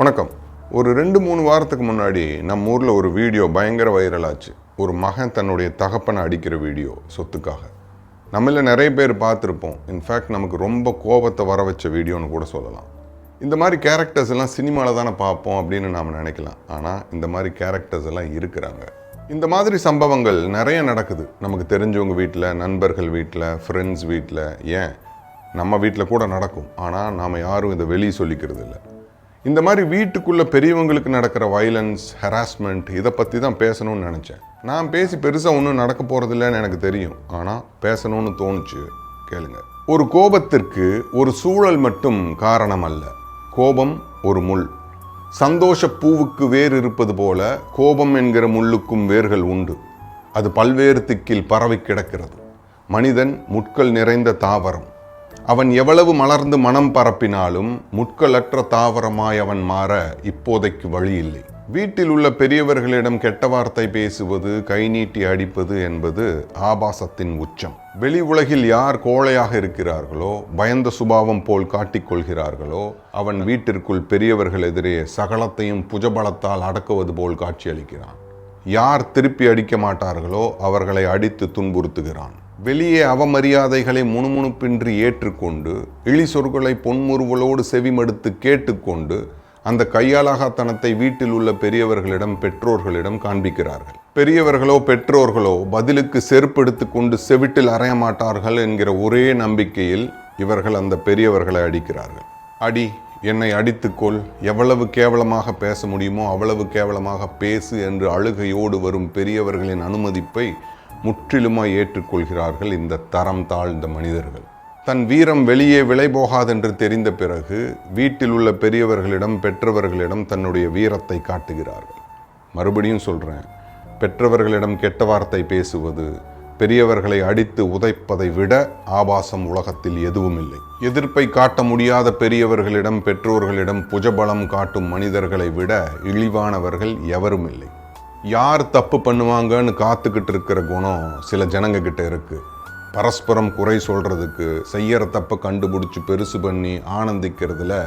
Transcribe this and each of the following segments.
வணக்கம். ஒரு ரெண்டு மூணு வாரத்துக்கு முன்னாடி நம்ம ஊரில் ஒரு வீடியோ பயங்கர வைரலாச்சு ஒரு மகன் தன்னுடைய தகப்பனை அடிக்கிற வீடியோ சொத்துக்காக. நம்மள நிறைய பேர் பார்த்துருப்போம். இன்ஃபேக்ட் நமக்கு ரொம்ப கோபத்தை வர வச்ச வீடியோன்னு கூட சொல்லலாம். இந்த மாதிரி கேரக்டர்ஸ் எல்லாம் சினிமாவில் தானே பார்ப்போம் அப்படின்னு நாம் நினைக்கலாம். ஆனால் இந்த மாதிரி கேரக்டர்ஸ் எல்லாம் இருக்கிறாங்க. இந்த மாதிரி சம்பவங்கள் நிறைய நடக்குது. நமக்கு தெரிஞ்சவங்க வீட்டில் நண்பர்கள் வீட்டில் ஃப்ரெண்ட்ஸ் வீட்டில் ஏன்? நம்ம வீட்டில் கூட நடக்கும். ஆனால் நாம் யாரும் இதை வெளியே சொல்லிக்கிறது இல்லை இந்த மாதிரி வீட்டுக்குள்ளே பெரியவங்களுக்கு நடக்கிற வைலன்ஸ் ஹராஸ்மெண்ட் இதை பற்றி தான் பேசணும்னு நினச்சேன். நான் பேசி பெருசாக ஒன்றும் நடக்க போகிறதில்லன்னு எனக்கு தெரியும். ஆனால் பேசணும்னு தோணுச்சு கேளுங்க. ஒரு கோபத்திற்கு ஒரு சூழல் மட்டும் காரணம் அல்ல. கோபம் ஒரு முள். சந்தோஷ பூவுக்கு வேர் இருப்பது போல கோபம் என்கிற முள்ளுக்கும் வேர்கள் உண்டு. அது பல்வேறு திக்கில் பரவி கிடக்கிறது. மனிதன் முட்கள் நிறைந்த தாவரம். அவன் எவ்வளவு மலர்ந்து மனம் பரப்பினாலும் முட்களற்ற தாவரமாய் அவன் மாற இப்போதைக்கு வழி இல்லை வீட்டில் உள்ள பெரியவர்களிடம் கெட்ட வார்த்தை பேசுவது கை நீட்டி அடிப்பது என்பது ஆபாசத்தின் உச்சம். வெளி உலகில் யார் கோழையாக இருக்கிறார்களோ பயந்த சுபாவம் போல் காட்டிக்கொள்கிறார்களோ அவன் வீட்டிற்குள் பெரியவர்கள் எதிரே சகலத்தையும் புஜபலத்தால் அடக்குவது போல் காட்சியளிக்கிறான். யார் திருப்பி அடிக்க மாட்டார்களோ அவர்களை அடித்து துன்புறுத்துகிறான். வெளியே அவமரியாதைகளை முணுமுணுப்பின்றி ஏற்றுக்கொண்டு இழி சொற்களை பொன்முறுவலோடு செவிமடுத்து கேட்டுக்கொண்டு அந்த கையாளாகத்தனத்தை வீட்டில் உள்ள பெரியவர்களிடம் பெற்றோர்களிடம் காண்பிக்கிறார்கள். பெரியவர்களோ பெற்றோர்களோ பதிலுக்கு செருப்பெடுத்து கொண்டு செவிட்டில் அறைய மாட்டார்கள் என்கிற ஒரே நம்பிக்கையில் இவர்கள் அந்த பெரியவர்களை அடிக்கிறார்கள். அடி என்னை அடித்துக்கொள் எவ்வளவு கேவலமாக பேச முடியுமோ அவ்வளவு கேவலமாக பேசு என்று அழுகையோடு வரும் பெரியவர்களின் அனுமதிப்பை முற்றிலுமாய் ஏற்றுக்கொள்கிறார்கள் இந்த தரம் தாழ்ந்த மனிதர்கள். தன் வீரம் வெளியே விலை போகாதென்று தெரிந்த பிறகு வீட்டில் உள்ள பெரியவர்களிடம் பெற்றவர்களிடம் தன்னுடைய வீரத்தை காட்டுகிறார்கள். மறுபடியும் சொல்கிறேன் பெற்றவர்களிடம் கெட்ட வார்த்தை பேசுவது பெரியவர்களை அடித்து உதைப்பதை விட ஆபாசம் உலகத்தில் எதுவும் இல்லை எதிர்ப்பை காட்ட முடியாத பெரியவர்களிடம் பெற்றோர்களிடம் புஜபலம் காட்டும் மனிதர்களை விட இழிவானவர்கள் எவரும் இல்லை யார் தப்பு பண்ணுவாங்கன்னு காத்துக்கிட்டு இருக்கிற குணம் சில ஜனங்கக்கிட்ட இருக்குது பரஸ்பரம் குறை சொல்கிறதுக்கு செய்யற தப்பை கண்டுபிடிச்சி பெருசு பண்ணி ஆனந்திக்கிறதுல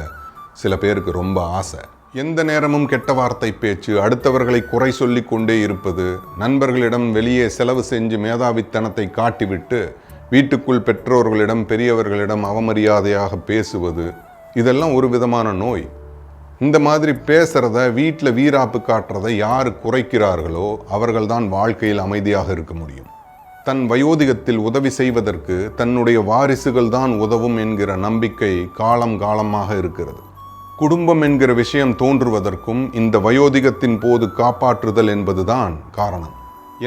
சில பேருக்கு ரொம்ப ஆசை. எந்த நேரமும் கெட்ட வார்த்தை பேச்சு அடுத்தவர்களை குறை சொல்லி கொண்டே இருப்பது நண்பர்களிடம் வெளியே செலவு செஞ்சு மேதாவித்தனத்தை காட்டிவிட்டு வீட்டுக்குள் பெற்றோர்களிடம் பெரியவர்களிடம் அவமரியாதையாக பேசுவது இதெல்லாம் ஒரு விதமான நோய். இந்த மாதிரி பேசுகிறத வீட்டில் வீராப்பு காட்டுறதை யார் குறைக்கிறார்களோ அவர்கள்தான் வாழ்க்கையில் அமைதியாக இருக்க முடியும். தன் வயோதிகத்தில் உதவி செய்வதற்கு தன்னுடைய வாரிசுகள் தான் உதவும் என்கிற நம்பிக்கை காலம் காலமாக இருக்கிறது. குடும்பம் என்கிற விஷயம் தோன்றுவதற்கும் இந்த வயோதிகத்தின் போது காப்பாற்றுதல் என்பதுதான் காரணம்.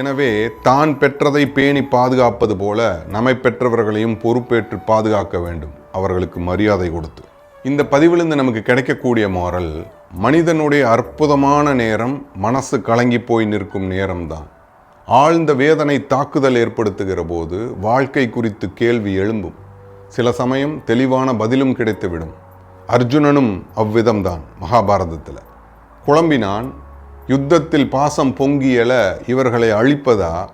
எனவே தான் பெற்றதை பேணி பாதுகாப்பது போல நம்மை பெற்றவர்களையும் பொறுப்பேற்று பாதுகாக்க வேண்டும். அவர்களுக்கு மரியாதை கொடுத்து. இந்த பதிவிலிருந்து நமக்கு கிடைக்கக்கூடிய மாறல் மனிதனுடைய அற்புதமான நேரம் மனசு கலங்கி போய் நிற்கும் நேரம்தான். ஆழ்ந்த வேதனை தாக்குதல் ஏற்படுத்துகிற போது வாழ்க்கை குறித்து கேள்வி எழும்பும். சில சமயம் தெளிவான பதிலும் கிடைத்துவிடும். அர்ஜுனனும் அவ்விதம்தான் மகாபாரதத்தில். குழம்பினான் யுத்தத்தில் பாசம் பொங்கியல இவர்களை அழிப்பதா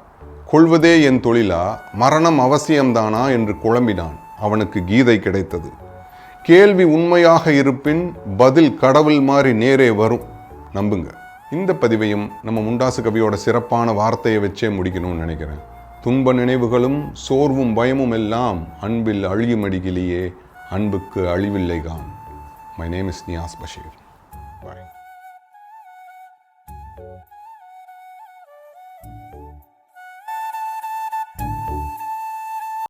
கொள்வதே என் தொழிலா மரணம் அவசியம்தானா என்று குழம்பினான். அவனுக்கு கீதை கிடைத்தது. கேள்வி உண்மையாக இருப்பின் பதில் கடவுள் மாதிரி நேரே வரும். நம்புங்க. இந்த பதிவையும் நம்ம முண்டாசு கவியோட சிறப்பான வார்த்தையை வச்சே முடிக்கணும்னு நினைக்கிறேன். துன்ப நினைவுகளும் சோர்வும் பயமும் எல்லாம் அன்பில் அழியுமடிகிலேயே அன்புக்கு அழிவில்லை Khan my name is Niyas Basheer bye